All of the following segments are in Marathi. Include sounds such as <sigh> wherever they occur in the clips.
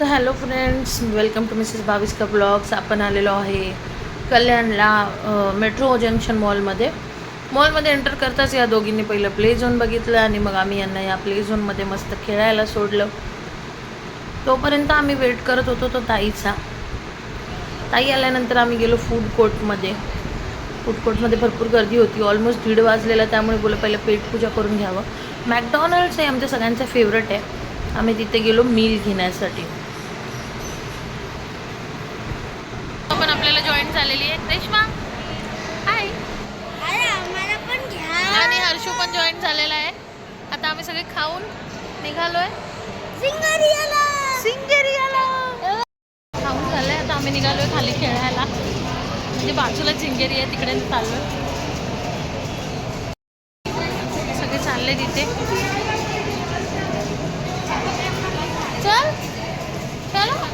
तर hello friends welcome to Mrs बावीस का ब्लॉग्स आपण आलेलो आहे कल्याणला मेट्रो जंक्शन मॉलमध्ये मॉलमध्ये एंटर करताच या दोघींनी पहिलं प्ले झोन बघितलं आणि मग आम्ही यांना या प्ले झोनमध्ये मस्त खेळायला सोडलं. तोपर्यंत आम्ही वेट करत होतो तो ताईचा. ताई आल्यानंतर आम्ही गेलो फूड कोर्टमध्ये फूड कोर्टमध्ये भरपूर गर्दी होती ऑलमोस्ट दीड वाजलेला त्यामुळे बोला पहिलं पेटपूजा करून घ्यावं. मॅकडॉनल्ड्स हे आमच्या सगळ्यांचं फेवरेट आहे. आम्ही तिथे गेलो मील घेण्यासाठी पण आपल्याला जॉईन झालेली आहे रेश्मा? हाय आणि हर्षू पण जॉईन झालेला आहे. आता आम्ही सगळे खाऊन निघालोय. सिंगरियाला. सिंगेरियाला. खाऊन झालंय. आता आम्ही निघालोय खाली खेळायला. म्हणजे बाजूला चिंगेरी आहे तिकडे चाललोय. सगळे चालले तिथे चल चला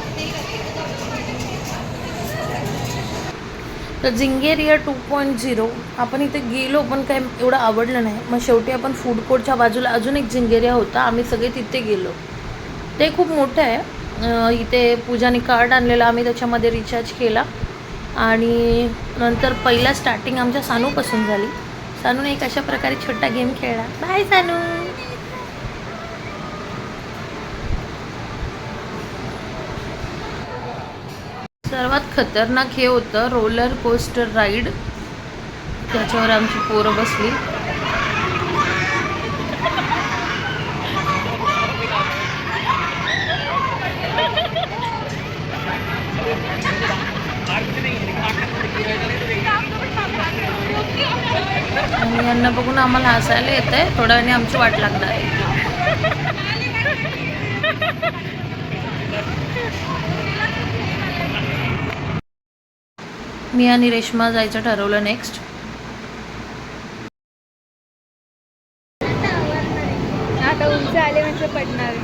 तर झिंगेरिया टू पॉईंट झिरो आपण इथे गेलो पण काय एवढं आवडलं नाही. मग शेवटी आपण फूड कोर्टच्या बाजूला अजून एक झिंगेरिया होता. आम्ही सगळे तिथे गेलो. ते खूप मोठं आहे. इथे पूजाने कार्ड आणलेलं आम्ही त्याच्यामध्ये रिचार्ज केला. आणि नंतर पहिला स्टार्टिंग आमच्या सानूपासून झाली. सानूने एक अशा प्रकारे छोटा गेम खेळला. बाय सानू! सर्वात खतरनाक हे होतं रोलर कोस्टर राईड त्याच्यावर आमची पोरं बसली. आणि यांना बघून आम्हाला हसायला येत आहे थोड्या वेळाने आमची वाट लागणार आहे. मी आणि रेश्मा जायचं ठरवलं नेक्स्ट आता उंच आले म्हणजे पडणार.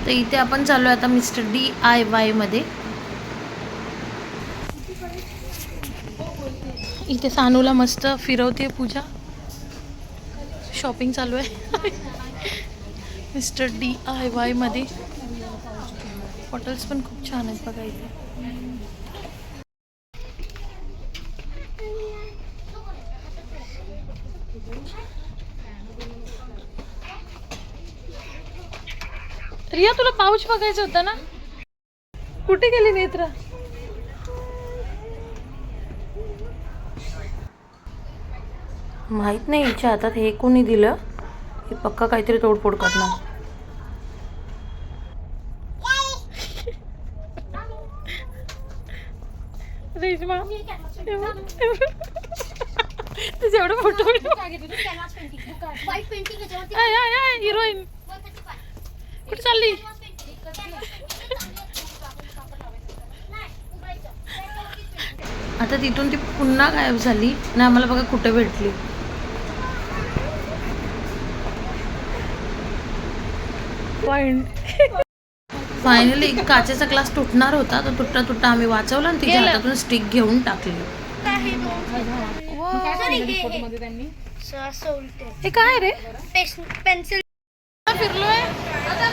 तर इथे आपण चालू आहे आता मिस्टर डी आय वायमध्ये इथे सानूला मस्त फिरवते पूजा. शॉपिंग चालू आहे. मिस्टर डी आय वायमध्ये हॉटेल्स पण खूप छान आहेत बघा इथे. रिया तुला पाऊच बघायचं होतं ना? कुठे गेली नेत्रा? माहीत नाही हिच्या हातात हे कोणी दिलं. हे पक्का काहीतरी तोडफोड करणार. रेशमा तुझे एवढं फोटो हिरोईन. कुठे चालली? आता तिथून ती पुन्हा गायब झाली आणि आम्हाला बघा कुठे भेटली. फायनली काचेचा ग्लास तुटणार होता. तो तुटता तुटता आम्ही वाचवला आणि तिच्या हातातून स्टिक घेऊन टाकली. हे काय रे? पेन्सिल फिरलोय. आता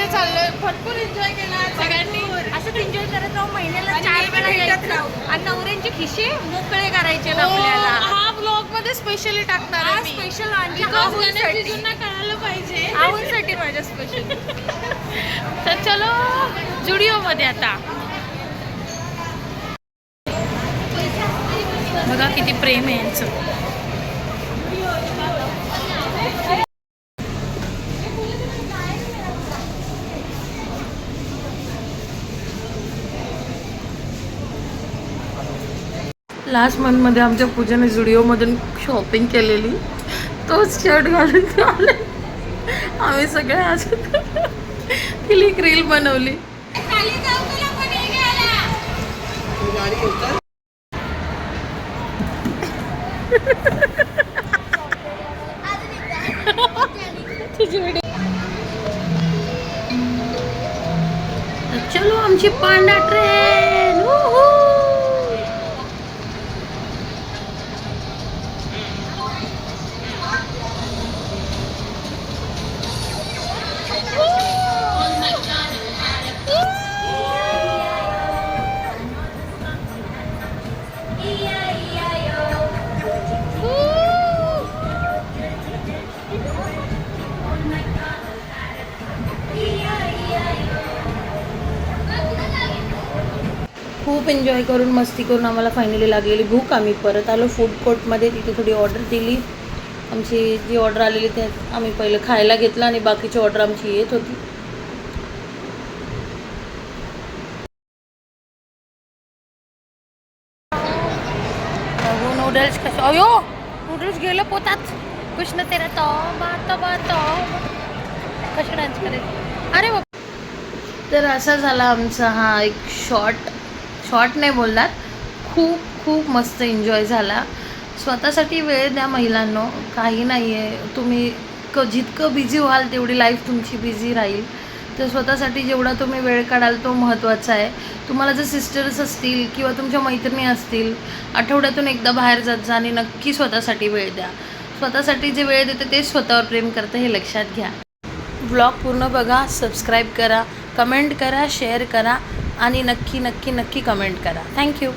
मध्ये चाललोय. भरपूर एन्जॉय केला. सगळ्यांनी असं एन्जॉय करत राहू. महिन्याला चार वेळा यायचं. आणि नवऱ्यांचे खिशे मोकळे करायचे आपल्याला. हा ब्लॉगमध्ये स्पेशली टाकणार आहे स्पेशल जीजूंना कळायला पाहिजे. आवडसाठी माझ्या स्पेशल <laughs> तर चलो जुडिओ मध्ये आता. बघा किती प्रेम आहे यांचं. लास्ट मंथमध्ये आमच्या पूजाने जुडिओमधून शॉपिंग केलेली. तोच शर्ट घालून आले. आम्ही सगळे आज तिला एक रील बनवली. चलो आमची पांढरा ट्रेन खूप एन्जॉय करून मस्ती करून आम्हाला फायनली लागलेली भूक. आम्ही परत आलो फूड कोर्टमध्ये तिथे थोडी ऑर्डर दिली. आमची जी ऑर्डर आलेली ते आम्ही पहिलं खायला घेतलं आणि बाकीची ऑर्डर आमची येत होती. नूडल्स कसे अयो नूडल्स गेलं पोतात न तेरा तो बात बात कशी डान्स करायची अरे तर असा झाला आमचा हा एक शॉर्ट शॉर्ट नाही बोलणार. खूप खूप मस्त एन्जॉय झाला. स्वतःसाठी वेळ द्या महिलांनो. काही नाही आहे तुम्ही क जितकं बिझी व्हाल तेवढी लाईफ तुमची बिझी राहील. तर स्वतःसाठी जेवढा तुम्ही वेळ काढाल तो महत्त्वाचा आहे. तुम्हाला जर सिस्टर्स असतील किंवा तुमच्या मैत्रिणी असतील आठवड्यातून एकदा बाहेर जात जा आणि नक्की स्वतःसाठी वेळ द्या. स्वतःसाठी जे वेळ देते तेच स्वतःवर प्रेम करतं हे लक्षात घ्या. ब्लॉग पूर्ण बघा सबस्क्राईब करा कमेंट करा शेअर करा. आणि नक्की नक्की नक्की कमेंट करा. थँक्यू